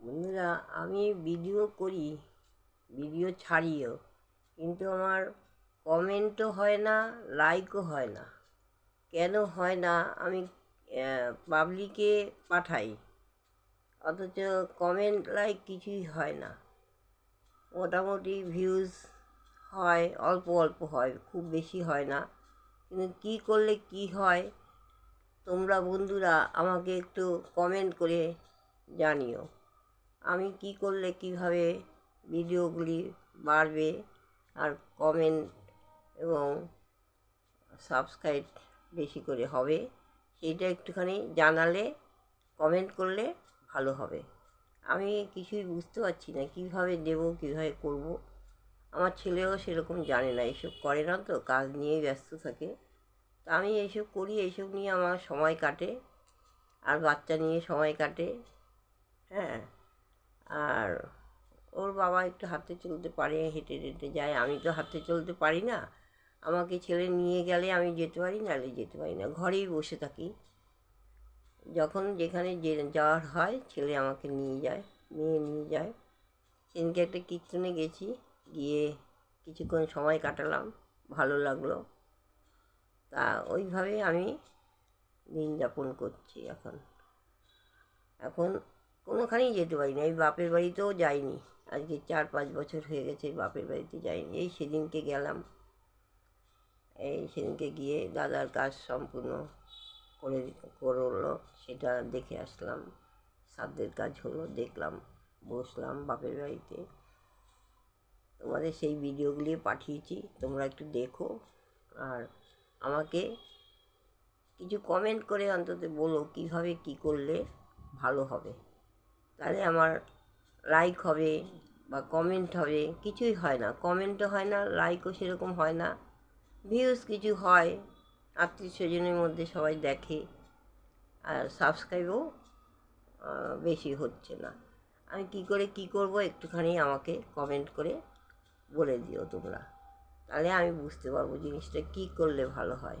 বন্ধুরা, আমি ভিডিও করি ভিডিও ছাড়িও। কিন্তু আমার কমেন্টও হয় না লাইকও হয় না। কেন হয় না, আমি পাবলিকে পাঠাই। অথচ কমেন্ট লাইক কিছুই হয় না। মোটামুটি ভিউজ হয়, অল্প অল্প হয়, খুব বেশি হয় না। কিন্তু কী করলে কি হয়, তোমরা বন্ধুরা আমাকে একটু কমেন্ট করে জানিও। আমি কি করলে কীভাবে ভিডিওগুলি বাড়বে আর কমেন্ট এবং সাবস্ক্রাইব বেশি করে হবে সেইটা একটুখানি জানালে, কমেন্ট করলে ভালো হবে। আমি কিছুই বুঝতে পারছি না, কীভাবে দেবো, কীভাবে করব? আমার ছেলেও সেরকম জানে না এইসব করে না তো, কাজ নিয়েই ব্যস্ত থাকে। তা আমি এইসব করি এইসব নিয়ে আমার সময় কাটে, আর বাচ্চা নিয়ে সময় কাটে হ্যাঁ। বাবা একটু হাতে চলতে পারে, হেঁটে হেঁটে যায়। আমি তো হাতে চলতে পারি না। আমাকে ছেলে নিয়ে গেলে আমি যেতে পারি, নাহলে যেতে পারি না। ঘরেই বসে থাকি। যখন যেখানে যে যাওয়ার হয়, ছেলে আমাকে নিয়ে যায়, নিয়ে নিয়ে যায়। সেদিনকে একটা কীর্তনে গেছি, গিয়ে কিছুক্ষণ সময় কাটালাম, ভালো লাগল। তা ওইভাবে আমি দিন যাপন করছি এখন। এখন কোনোখানেই যেতে পারি না। এই বাপের বাড়িতেও যাইনি। আজকে চার পাঁচ বছর হয়ে গেছে, বাপের বাড়িতে যাইনি। এই সেদিনকে গেলাম। এই সেদিনকে গিয়ে দাদার কাজ সম্পূর্ণ করে করল সেটা দেখে আসলাম। সাধ্যের কাজ হলো, দেখলাম, বসলাম বাপের বাড়িতে। তোমাদের সেই ভিডিওগুলি পাঠিয়েছি, তোমরা একটু দেখো। আর আমাকে কিছু কমেন্ট করে অন্তত বলো কীভাবে কী করলে ভালো হবে। তাহলে আমার লাইক হবে বা কমেন্ট হবে, কিছুই হয় না। কমেন্টও হয় না লাইকও সেরকম হয় না। ভিউজ কিছু হয়, আত্মীয় স্বজনের মধ্যে সবাই দেখে। আর সাবস্ক্রাইবও বেশি হচ্ছে না। আমি কী করে কী করব, একটুখানি আমাকে কমেন্ট করে বলে দিও তোমরা। তাহলে আমি বুঝতে পারব জিনিসটা কী করলে ভালো হয়।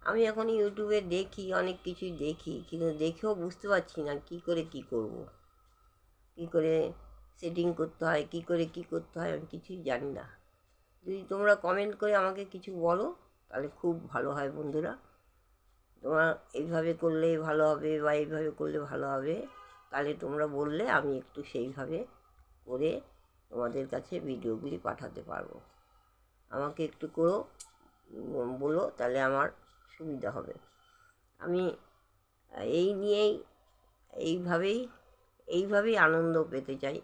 আমি এখন ইউটিউবে দেখি, অনেক কিছুই দেখি, কিন্তু দেখেও বুঝতে পারছি না কী করে কী করব। কী করে সেটিং করতে হয়, কী করে কী করতে হয়, আমি কিছুই জানি না। যদি তোমরা কমেন্ট করে আমাকে কিছু বলো, তাহলে খুব ভালো হয় বন্ধুরা। তোমার এইভাবে করলে ভালো হবে বা এইভাবে করলে ভালো হবে, তাহলে তোমরা বললে আমি একটু সেইভাবে করে তোমাদের কাছে ভিডিওগুলি পাঠাতে পারব। আমাকে একটু করো বলো, তাহলে আমার সুবিধা হবে। আমি এই নিয়েই এইভাবেই এইভাবেই আনন্দ পেতে চাই।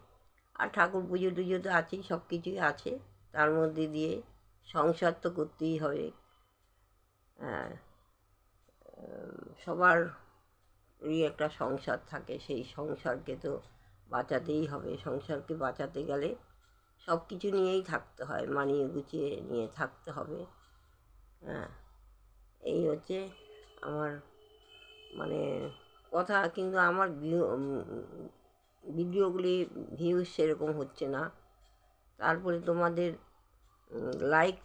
আর ঠাকুর পুজো টুজো তো আছেই, সব কিছুই আছে। তার মধ্যে দিয়ে সংসার তো করতেই হবে। হ্যাঁ সবারই একটা সংসার থাকে, সেই সংসারকে তো বাঁচাতেই হবে। সংসারকে বাঁচাতে গেলে সব কিছু নিয়েই থাকতে হয়, মানিয়ে গুছিয়ে নিয়ে থাকতে হবে। হ্যাঁ এই হচ্ছে আমার মানে কথা, কিন্তু আমার ভিডিওগুলি ভিউজ সেরকম হচ্ছে না। তারপরে তোমাদের লাইক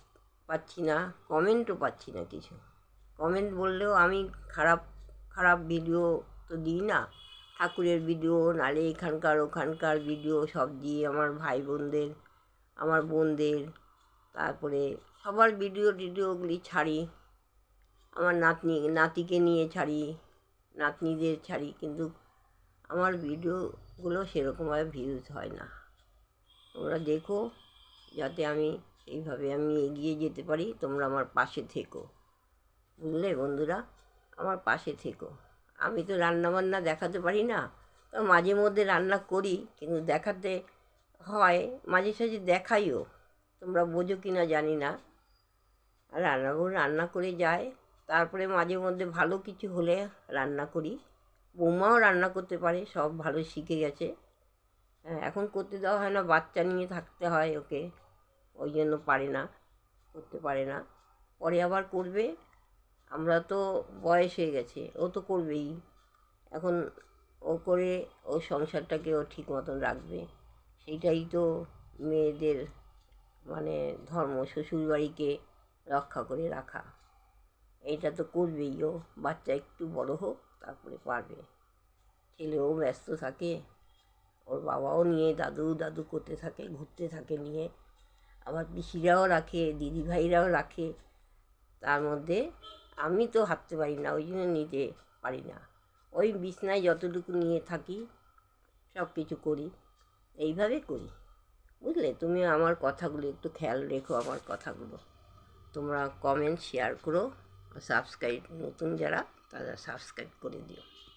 পাচ্ছি না কমেন্টও পাচ্ছি না কিছু। কমেন্ট বললেও আমি খারাপ খারাপ ভিডিও তো দিই না। ঠাকুরের ভিডিও নালে এখানকার ওখানকার ভিডিও সব দিয়ে আমার ভাই বোনদের আমার বোনদের, তারপরে সবার ভিডিও টিডিওগুলি ছাড়ি, আমার নাতনি, নাতিকে নিয়ে ছাড়ি। নাতনিদের ছাড়ি কিন্তু আমার ভিডিওগুলো সেরকমভাবে ভিউজ হয় না। তোমরা দেখো, যাতে আমি এইভাবে আমি এগিয়ে যেতে পারি, তোমরা আমার পাশে থেকো। বুঝলে বন্ধুরা? আমার পাশে থেকো। আমি তো রান্নাবান্না দেখাতে পারি না, তো মাঝে মধ্যে রান্না করি, কিন্তু দেখাতে হয়, মাঝে সাঝে দেখাইও। তোমরা বোঝো কি না জানি না। আর রান্নাঘর রান্না করে যায় তারপরে মাঝে মধ্যে ভালো কিছু হলে রান্না করি। বৌমাও রান্না করতে পারে, সব ভালো শিখে গেছে। হ্যাঁ এখন করতে দেওয়া হয় না, বাচ্চা নিয়ে থাকতে হয় ওকে, ওই জন্য পারে না, করতে পারে না। পরে আবার করবে, আমরা তো বয়স হয়ে গেছে, ও তো করবেই। এখন ও করে ও সংসারটাকে ও ঠিক মতন রাখবে। সেইটাই তো মেয়েদের মানে ধর্ম, শ্বশুরবাড়িকে রক্ষা করে রাখা। এইটা তো করবেই ও। বাচ্চা একটু বড় হোক, তারপরে পারবে। ছেলেও ব্যস্ত থাকে, ওর বাবাও নিয়ে, দাদু দাদু করতে থাকে, ঘুরতে থাকে নিয়ে। আবার পিসিরাও রাখে, দিদিভাইরাও রাখে। তার মধ্যে আমি তো হাঁটতে পারি না, ওই জন্য নিতে পারি না। ওই বিছনায় যতটুকু নিয়ে থাকি, সব কিছু করি। এইভাবে করি। বুঝলে? তুমি আমার কথাগুলো একটু খেয়াল রেখো, আমার কথাগুলো। তোমরা কমেন্ট শেয়ার করো। সাবস্ক্রাইব নতুন যারা তারা সাবস্ক্রাইব করে দিও।